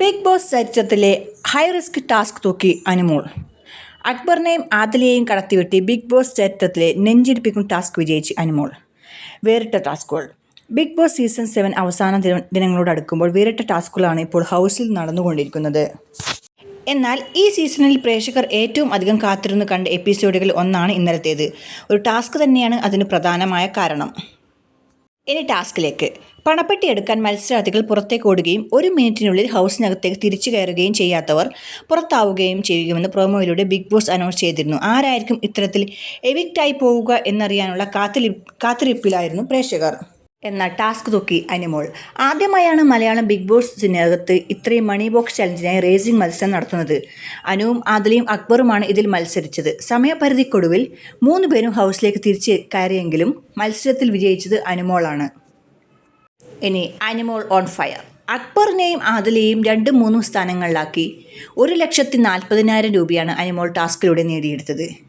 Big boss ചരിത്രത്തിലെ high risk task തൂക്കി അനുമോൾ. അക്ബറിനെയും ആദിലയെയും കടത്തിവെട്ടി ബിഗ് ബോസ് ചരിത്രത്തിലെ നെഞ്ചിടിപ്പിക്കും ടാസ്ക് വിജയിച്ച് അനുമോൾ. വേറിട്ട ടാസ്കുകൾ. ബിഗ് ബോസ് സീസൺ സെവൻ അവസാന ദിനങ്ങളോട് അടുക്കുമ്പോൾ വേറിട്ട ടാസ്കുകളാണ് ഇപ്പോൾ ഹൗസിൽ നടന്നുകൊണ്ടിരിക്കുന്നത്. എന്നാൽ ഈ സീസണിൽ പ്രേക്ഷകർ ഏറ്റവും അധികം കാത്തിരുന്ന് കണ്ട എപ്പിസോഡുകളിൽ ഒന്നാണ് ഇന്നലത്തേത്. ഒരു ടാസ്ക് തന്നെയാണ് അതിന് പ്രധാനമായ കാരണം. ഇനി ടാസ്കിലേക്ക്. പണപ്പെട്ടി എടുക്കാൻ മത്സരാർത്ഥികൾ പുറത്തേക്ക് ഓടുകയും ഒരു മിനിറ്റിനുള്ളിൽ ഹൗസിനകത്തേക്ക് തിരിച്ചു കയറുകയും ചെയ്യാത്തവർ പുറത്താവുകയും ചെയ്യുമെന്ന് പ്രൊമോയിലൂടെ ബിഗ് ബോസ് അനൗൺസ് ചെയ്തിരുന്നു. ആരായിരിക്കും ഇത്തരത്തിൽ എവിക്റ്റായി പോവുക എന്നറിയാനുള്ള കാത്തിരി കാത്തിരിപ്പിലായിരുന്നു പ്രേക്ഷകർ. എന്ന ടാസ്ക് തൂക്കി അനിമോൾ. ആദ്യമായാണ് മലയാളം ബിഗ് ബോസ് ബോസിനകത്ത് ഇത്രയും മണി ബോക്സ് ചലഞ്ചിനായി റേസിംഗ് മത്സരം നടത്തുന്നത്. അനുവും ആദലിയും അക്ബറുമാണ് ഇതിൽ മത്സരിച്ചത്. സമയപരിധിക്കൊടുവിൽ മൂന്ന് പേരും ഹൗസിലേക്ക് തിരിച്ച് കയറിയെങ്കിലും മത്സരത്തിൽ വിജയിച്ചത് അനുമോളാണ്. ഇനി അനിമോൾ ഓൺ ഫയർ. അക്ബറിനെയും ആദലിയെയും രണ്ടും മൂന്നും സ്ഥാനങ്ങളിലാക്കി ഒരു ലക്ഷത്തി നാൽപ്പതിനായിരം രൂപയാണ് അനിമോൾ ടാസ്കിലൂടെ നേടിയെടുത്തത്.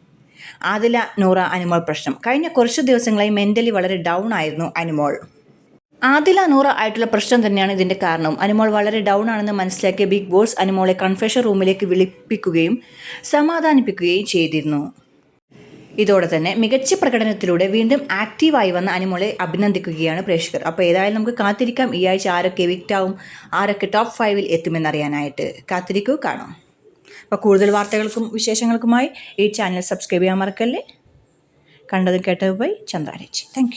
ആദില നൂറ അനുമോൾ പ്രശ്നം. കഴിഞ്ഞ കുറച്ച് ദിവസങ്ങളായി മെന്റലി വളരെ ഡൗൺ ആയിരുന്നു അനുമോൾ. ആദില നൂറ ആയിട്ടുള്ള പ്രശ്നം തന്നെയാണ് ഇതിന്റെ കാരണം. അനുമോൾ വളരെ ഡൗൺ ആണെന്ന് മനസ്സിലാക്കിയ ബിഗ് ബോസ് അനുമോളെ കൺഫെഷൻ റൂമിലേക്ക് വിളിപ്പിക്കുകയും സമാധാനിപ്പിക്കുകയും ചെയ്തിരുന്നു. ഇതോടെ തന്നെ മികച്ച പ്രകടനത്തിലൂടെ വീണ്ടും ആക്റ്റീവായി വന്ന അനുമോളെ അഭിനന്ദിക്കുകയാണ് പ്രേക്ഷകർ. അപ്പോൾ ഏതായാലും നമുക്ക് കാത്തിരിക്കാം. ഈ ആഴ്ച ആരൊക്കെ വിക്റ്റാവും ആരൊക്കെ ടോപ്പ് ഫൈവിൽ എത്തുമെന്നറിയാനായിട്ട് കാത്തിരിക്കൂ കാണാം. അപ്പോൾ കൂടുതൽ വാർത്തകൾക്കും വിശേഷങ്ങൾക്കുമായി ഈ ചാനൽ സബ്സ്ക്രൈബ് ചെയ്യാൻ മറക്കല്ലേ? കണ്ടതും കേട്ടതുമായി ചന്ദ്രാരച്ചി താങ്ക്